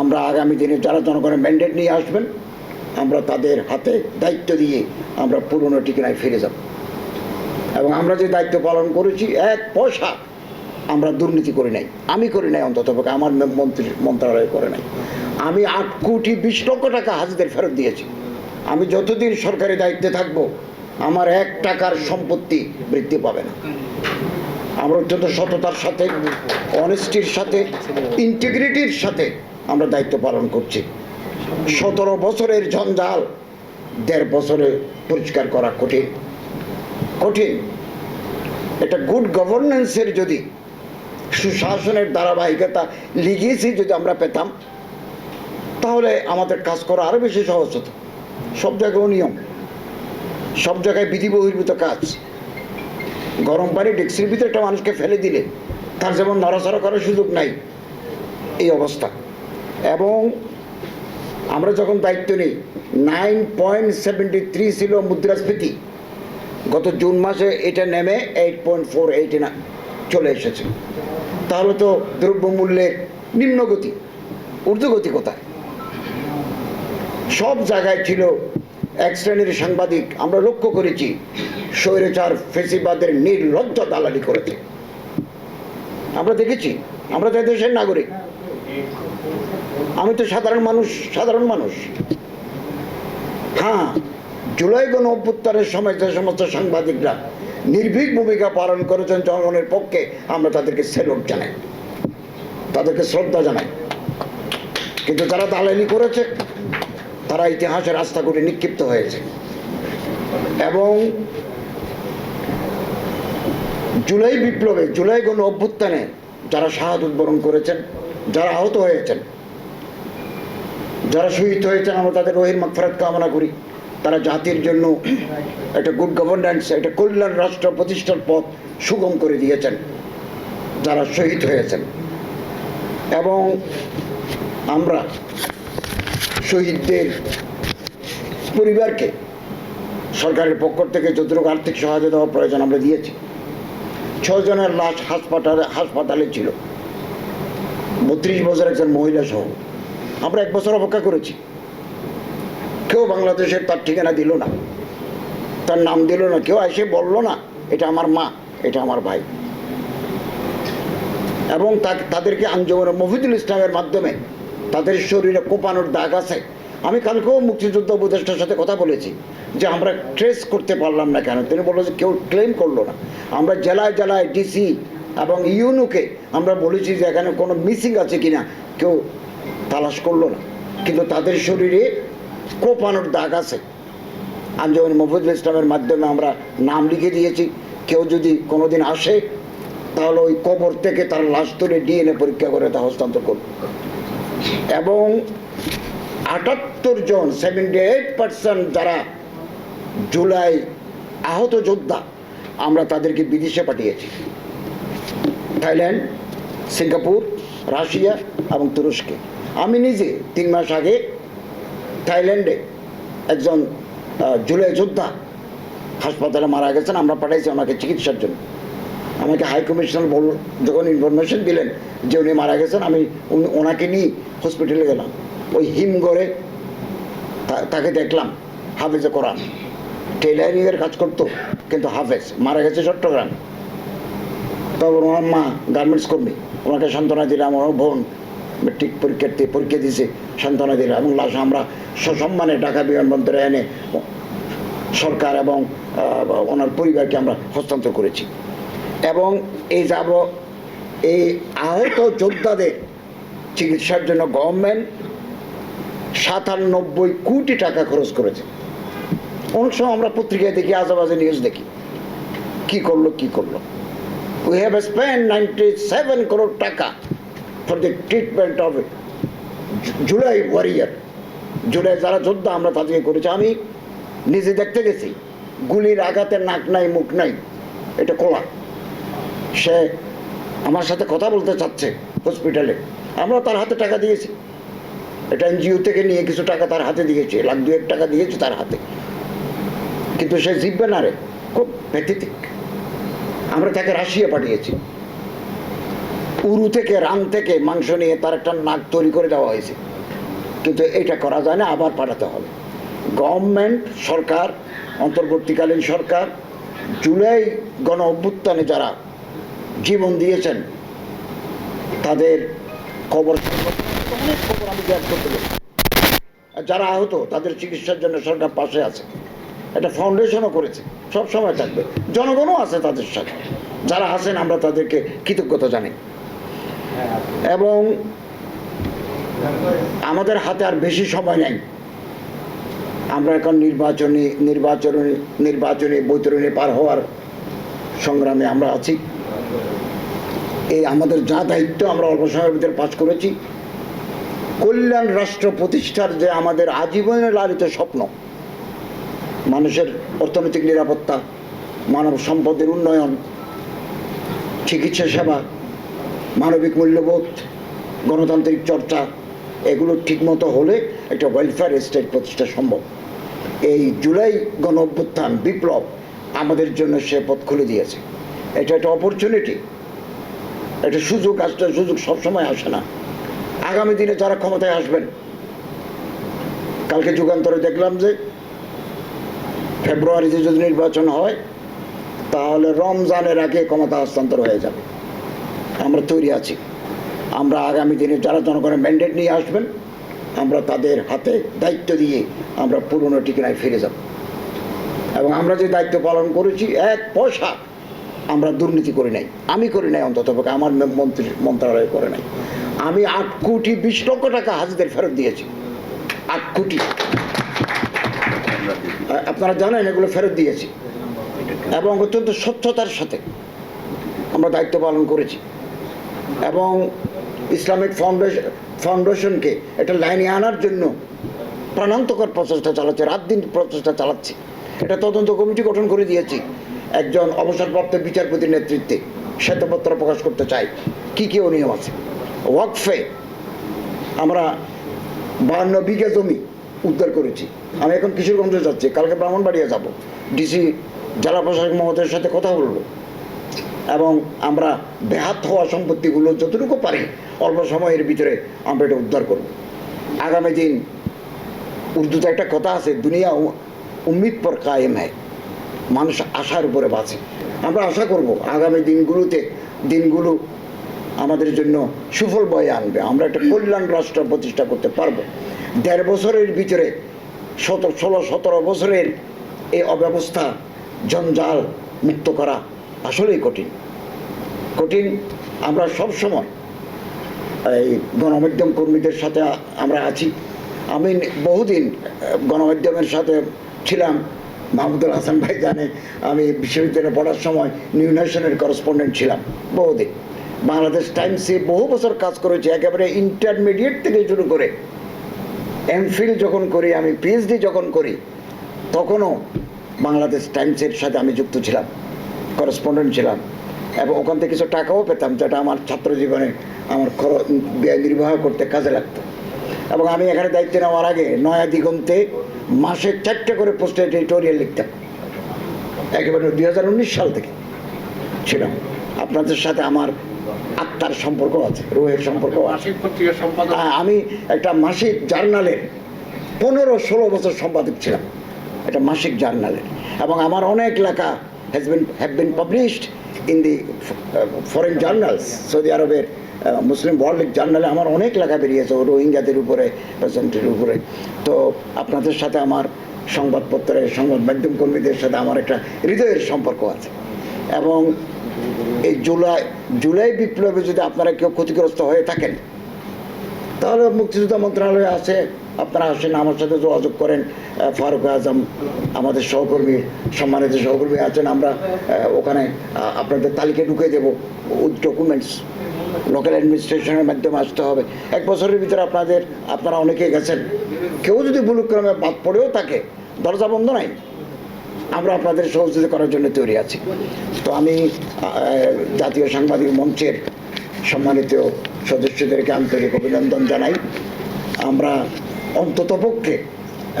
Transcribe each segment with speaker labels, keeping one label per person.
Speaker 1: আমরা আগামী দিনে যারা জনগণের ম্যান্ডেট নিয়ে আসবেন, আমরা তাদের হাতে দায়িত্ব দিয়ে আমরা পুরনো ঠিকানায় ফিরে যাব। এবং আমরা যে দায়িত্ব পালন করেছি, এক পয়সা আমরা দুর্নীতি করি নাই। আমি করি নাই অন্তত আমার মন্ত্রী মন্ত্রণালয় করে নাই। আমি আট কোটি বিশ লক্ষ টাকা হাজিদের ফেরত দিয়েছি। আমি যতদিন সরকারি দায়িত্বে থাকব, আমার এক টাকার সম্পত্তি বৃদ্ধি পাবে না। আমরা অত্যন্ত সততার সাথে অনেস্টির সাথে ইন্টিগ্রিটির সাথে আমরা দায়িত্ব পালন করছি। সতেরো বছরের জঞ্জাল দেড় বছরে পরিষ্কার করা কঠিন। কঠিন। এটা গুড গভর্নেন্সের যদি সুশাসনের ধারাবাহিকতা লিগিয়েছি যদি আমরা পেতাম, তাহলে আমাদের কাজ করা আরও বেশি সহজ হতো। সব জায়গায় নিয়ম। সব জায়গায় বিধি বহির্ভূত কাজ। গরম পানি ডেক্সির ভিতরে একটা মানুষকে ফেলে দিলে তার যেমন নড়াচড়া করার সুযোগ নাই, এই অবস্থা। এবং আমরা যখন দায়িত্ব নিই নাইন পয়েন্ট সেভেন্টি থ্রি ছিল মুদ্রাস্ফীতি। গত জুন মাসে এটা নেমে এইট পয়েন্ট ফোর এইটে না চলে এসেছে। তাহলে তো দ্রব্যমূল্যের নিম্নগতি, ঊর্ধ্বগতি কোথায়? সব জায়গায় ছিল এক শ্রেণির সাংবাদিক, আমরা লক্ষ্য করেছি, স্বৈরাচার ফেসিবাদের নির্লজ্জ দালালি করেছে। আমরা দেখেছি, আমরা তো দেশের নাগরিক। আমি তো সাধারণ মানুষ সাধারণ মানুষ। হ্যাঁ জুলাই গণ অভ্যুত্থানের সময় যে সমস্ত সাংবাদিকরা নির্ভীক ভূমিকা পালন করেছেন জনগণের পক্ষে, আমরা তাদেরকে সেলুট জানাই। তাদেরকে শ্রদ্ধা জানাই। কিন্তু তারা দালালি করেছে, তারা ইতিহাসের রাস্তা করে নিক্ষিপ্ত হয়েছে। এবং জুলাই বিপ্লবে, জুলাই গণ অভ্যুত্থানে যারা শাহাদুত বরণ করেছেন, যারা আহত হয়েছেন যারা শহীদ হয়েছেন, আমরা তাদের রহির মাগফরাত কামনা করি। তারা জাতির জন্য একটা গুড গভর্নেন্স একটা কল্যাণ রাষ্ট্র প্রতিষ্ঠার পথ সুগম করে দিয়েছেন, যারা শহীদ হয়েছেন। এবং আমরা শহীদদের পরিবারকে সরকারের পক্ষ থেকে যতটুকু আর্থিক সহায়তা দেওয়া প্রয়োজন আমরা দিয়েছি। ছজনের লাশ হাসপাতালে হাসপাতালে ছিল। বত্রিশ বছর একজন মহিলা সহ। আমরা এক বছর অপেক্ষা করেছি। কেউ বাংলাদেশের তার ঠিকানা দিল না। তার নাম দিল না, কেউ এসে বলল না, এটা আমার মা, এটা আমার ভাই। এবং তাদেরকে আঞ্জমানের মফিদুল ইসলামের মাধ্যমে তাদের শরীরে কোপানোর দাগ আছে। আমি কালকেও মুক্তিযুদ্ধ উপদেষ্টার সাথে কথা বলেছি যে আমরা ট্রেস করতে পারলাম না কেন? তিনি বলল যে কেউ ক্লেম করল না। আমরা জেলায় জেলায় ডিসি এবং ইউনুকে আমরা বলেছি যে এখানে কোনো মিসিং আছে কিনা, কেউ তালাশ করল না। কিন্তু তাদের শরীরে কোপানোর দাগ আছে। আঞ্জমান মফিদুল ইসলামের মাধ্যমে আমরা নাম লিখে দিয়েছি, কেউ যদি কোনোদিন আসে, তাহলে ওই কবর থেকে তার লাশ তুলে ডিএনএ পরীক্ষা করে তা হস্তান্তর করব এবং আটাত্তর জন সেভেন্টি এইট পার্সেন্ট যারা জুলাই আহত যোদ্ধা, আমরা তাদেরকে বিদেশে পাঠিয়েছি। থাইল্যান্ড, সিঙ্গাপুর, রাশিয়া এবং তুরস্কে। আমি নিজে তিন মাস আগে থাইল্যান্ডে একজন জুলাই যোদ্ধা হাসপাতালে মারা গেছেন, আমরা পাঠাইছি ওনাকে চিকিৎসার জন্য। আমাকে হাই কমিশনার বল, যখন ইনফরমেশন দিলেন যে উনি মারা গেছেন, আমি ওনাকে নিয়ে হসপিটালে গেলাম। ওই হিমগড়ে তাকে দেখলাম, হাফেজে কোরআন। টেলারিংয়ের কাজ করতো, কিন্তু হাফেজ, মারা গেছে চট্টগ্রাম। তারপর ওনার মা গার্মেন্টস কর্মী, ওনাকে সান্ত্বনা দিলাম, ওনার বোন মেট্রিক পরীক্ষার্থী পরীক্ষা দিয়েছে সান্ত্বনা দিলাম এবং লাশ আমরা সসম্মানে ঢাকা বিমানবন্দরে এনে সরকার এবং ওনার পরিবারকে আমরা হস্তান্তর করেছি। এবং এই যাব, এই আহত যোদ্ধাদের চিকিৎসার জন্য গভর্নমেন্ট সাতানব্বই কোটি টাকা খরচ করেছে। অনেক সময় আমরা পত্রিকায় দেখি, আজেবাজে নিউজ দেখি। কি করল কি করল? We have spend ninety seven crore টাকা for the treatment of July warrior July যারা যোদ্ধা, আমরা তাদেরকে করেছি। আমি নিজে দেখতে গেছি, গুলির আঘাতে নাক নাই, মুখ নাই, এটা কোলা। সে আমার সাথে কথা বলতে চাচ্ছে হসপিটালে আমরা তার হাতে টাকা দিয়েছি। এটা এনজিও থেকে নিয়ে কিছু টাকা তার হাতে দিয়েছি, লাখ দুয়েক টাকা দিয়েছি তার হাতে। কিন্তু সে জিতবে না রে খুব প্যাথেটিক আমরা তাকে রাশিয়া পাঠিয়েছি। উরু থেকে, রান থেকে মাংস নিয়ে তার একটা নাক তৈরি করে দেওয়া হয়েছে। কিন্তু এটা করা যায় না, আবার পাঠাতে হবে। গভর্নমেন্ট, সরকার, অন্তর্বর্তীকালীন সরকার, জুলাই গণ অভ্যুত্থানে যারা জীবন দিয়েছেন, তাদের খবর অনেক খবর আমি জ্ঞান করতে পারি যারা আহত, তাদের চিকিৎসার জন্য সরকার পাশে আছে। একটা ফাউন্ডেশনও করেছে সব সময় থাকবে। জনগণও আছে তাদের সাথে। যারা আছেন, আমরা তাদেরকে কৃতজ্ঞতা জানাই। এবং আমাদের হাতে আর বেশি সময় নেই। আমরা এখন নির্বাচনী নির্বাচনী নির্বাচনী বৈতরণী পার হওয়ার সংগ্রামে আমরা আছি। এই আমাদের যা দায়িত্ব আমরা অল্প সময়ের ভিতরে পাশ করেছি। কল্যাণ রাষ্ট্র প্রতিষ্ঠার যে আমাদের আজীবনের লালিত স্বপ্ন, মানুষের অর্থনৈতিক নিরাপত্তা, মানব সম্পদের উন্নয়ন, চিকিৎসা সেবা মানবিক মূল্যবোধ, গণতান্ত্রিক চর্চা, এগুলো ঠিকমতো হলে একটা ওয়েলফেয়ার স্টেট প্রতিষ্ঠা সম্ভব। এই জুলাই গণ অভ্যুত্থান, বিপ্লব আমাদের জন্য সে পথ খুলে দিয়েছে। এটা একটা অপরচুনিটি একটা সুযোগ আসতে সুযোগ সবসময় আসে না। আগামী দিনে যারা ক্ষমতায় আসবেন, কালকে যুগান্তরে দেখলাম যে ফেব্রুয়ারিতে যদি নির্বাচন হয়, তাহলে রমজানের আগে ক্ষমতা হস্তান্তর হয়ে যাবে। আমরা তৈরি আছি। আমরা আগামী দিনে যারা জনগণের ম্যান্ডেট নিয়ে আসবেন, আমরা তাদের হাতে দায়িত্ব দিয়ে আমরা পুরনো ঠিকানায় ফিরে যাব। এবং আমরা যে দায়িত্ব পালন করেছি, এক পয়সা আমরা দুর্নীতি করি নাই। আমি করি নাই অন্তত আমার মন্ত্রী মন্ত্রণালয় করে নাই। আমি আট কোটি বিশ লক্ষ টাকা হাজিদের ফেরত দিয়েছি। আট কোটি। আপনারা জানেন এগুলো ফেরত দিয়েছি। এবং অত্যন্ত স্বচ্ছতার সাথে আমরা দায়িত্ব পালন করেছি। এবং ইসলামিক ফাউন্ডেশন ফাউন্ডেশনকে একটা লাইনে আনার জন্য প্রাণান্তকর প্রচেষ্টা চালাচ্ছে, রাত দিন প্রচেষ্টা চালাচ্ছি। একটা তদন্ত কমিটি গঠন করে দিয়েছি। একজন অবসরপ্রাপ্ত বিচারপতির নেতৃত্বে শ্বেতপত্র প্রকাশ করতে চাই কি কী অনিয়ম আছে? ওয়াকফে আমরা বান্ন বিঘা জমি উদ্ধার করেছি। আমি এখন কিশোরগঞ্জে যাচ্ছি, কালকে ব্রাহ্মণবাড়িয়া যাব। ডিসি, জেলা প্রশাসক মহোদয়ের সাথে কথা বলব। এবং আমরা ব্যাহাত হওয়া সম্পত্তিগুলো যতটুকু পারি অল্প সময়ের ভিতরে আমরা এটা উদ্ধার করব। আগামী দিন উর্দুতে একটা কথা আছে, দুনিয়া উম্মিদ পর কায়েম হয় মানুষ আশার উপরে বাঁচে। আমরা আশা করব আগামী দিনগুলোতে, দিনগুলো আমাদের জন্য সুফল বয়ে আনবে। আমরা একটা কল্যাণ রাষ্ট্র প্রতিষ্ঠা করতে পারব। দেড় বছরের ভিতরে শত ষোলো, সতেরো বছরের এই অব্যবস্থা জঞ্জাল মুক্ত করা আসলেই কঠিন। কঠিন আমরা সব সময় এই গণমাধ্যম কর্মীদের সাথে আমরা আছি। আমি বহুদিন গণমাধ্যমের সাথে ছিলাম। মাহমুদুল হাসান ভাই জানে, আমি বিশ্ববিদ্যালয়ে পড়ার সময় নিউ ন্যাশনের করসপন্ডেন্ট ছিলাম বহুদিন। বাংলাদেশ টাইমসে বহু বছর কাজ করেছি, একেবারে ইন্টারমিডিয়েট থেকে শুরু করে। এমফিল যখন করি, আমি পিএইচডি যখন করি, তখনও বাংলাদেশ টাইমসের সাথে আমি যুক্ত ছিলাম। করসপন্ডেন্ট ছিলাম। এবং ওখান থেকে কিছু টাকাও পেতাম যেটা আমার ছাত্র জীবনে আমার খরচ ব্যয় নির্বাহ করতে কাজে লাগতো। এবং আমি এখানে দায়িত্ব নেওয়ার আগে নয়া দিগন্তে মাসে চারটে করে পোস্টে এডিটোরিয়াল লিখতাম। একেবারে দুই হাজার উনিশ সাল থেকে ছিলাম আপনাদের সাথে আমার আত্মার সম্পর্ক আছে রোহের সম্পর্ক আছে। আ- আমি একটা মাসিক জার্নালের পনেরো ষোলো বছর সম্পাদক ছিলাম। একটা মাসিক জার্নালের। এবং আমার অনেক লেখা has been have been published in the foreign journals Saudi আরবের মুসলিম ওয়ার্ল্ড জার্নালে আমার অনেক লেখা বেরিয়েছে রোহিঙ্গাদের উপরে পেশেন্টের উপরে। তো আপনাদের সাথে আমার সংবাদপত্রের, সংবাদ মাধ্যম কর্মীদের সাথে আমার একটা হৃদয়ের সম্পর্ক আছে। এবং এই জুলাই জুলাই বিপ্লবে যদি আপনারা কেউ ক্ষতিগ্রস্ত হয়ে থাকেন তাহলে মুক্তিযোদ্ধা মন্ত্রণালয়ে আছে, আপনারা আসেন, আমার সাথে যোগাযোগ করেন ফারুক আজম, আমাদের সহকর্মী, সম্মানিত সহকর্মী আছেন, আমরা ওখানে আপনাদের তালিকা ঢুকে দেবো ডকুমেন্টস লোকাল অ্যাডমিনিস্ট্রেশনের মাধ্যমে আসতে হবে। এক বছরের ভিতরে আপনাদের, আপনারা অনেকে গেছেন। কেউ যদি ভুলক্রমে বাদ পড়েও থাকে, দরজা বন্ধ নাই। আমরা আপনাদের সহযোগিতা করার জন্য তৈরি আছি। তো আমি জাতীয় সাংবাদিক মঞ্চের সম্মানিত সদস্যদেরকে আন্তরিক অভিনন্দন জানাই। আমরা অন্ততপক্ষে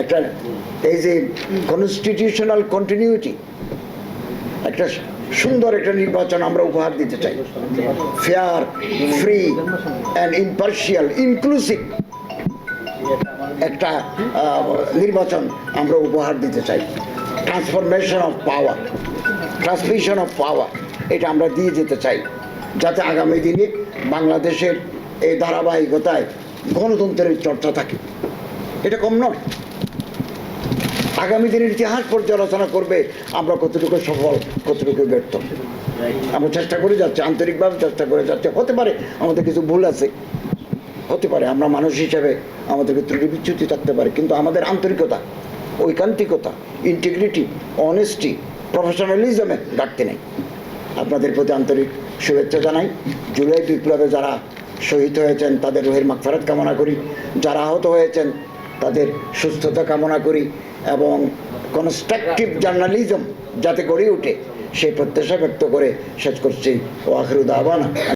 Speaker 1: একটা এই যে কনস্টিটিউশনাল কন্টিনিউটি একটা সুন্দর একটা নির্বাচন আমরা উপহার দিতে চাই। Fair free and impartial inclusive একটা নির্বাচন আমরা উপহার দিতে চাই। Transformation of power transmission of power এটা আমরা দিয়ে যেতে চাই। যাতে আগামী দিনে বাংলাদেশের এই ধারাবাহিকতায় গণতন্ত্রের চর্চা থাকে। এটা কম নয়। আগামী দিনের ইতিহাস পর্যালোচনা করবে, আমরা কতটুকু সফল, কতটুকু ব্যর্থ। আমরা চেষ্টা করে যাচ্ছি, আন্তরিকভাবে চেষ্টা করে যাচ্ছি। হতে পারে আমাদের কিছু ভুল আছে। হতে পারে আমরা মানুষ হিসেবে আমাদেরকে ত্রুটি বিচ্যুতি থাকতে পারে, কিন্তু আমাদের আন্তরিকতা, ঐকান্তিকতা ইন্টিগ্রিটি অনেস্টি প্রফেশনালিজমে ঘাটতি নেই। আপনাদের প্রতি আন্তরিক শুভেচ্ছা জানাই। জুলাই বিপ্লবে যারা শহীদ হয়েছেন, তাদের রোহের মাগফারাত কামনা করি। যারা আহত হয়েছেন, তাদের সুস্থতা কামনা করি এবং কনস্ট্রাকটিভ জার্নালিজম যাতে গড়ে ওঠে সেই প্রত্যাশা ব্যক্ত করে শেষ করছি। ও আখরুদ আবানা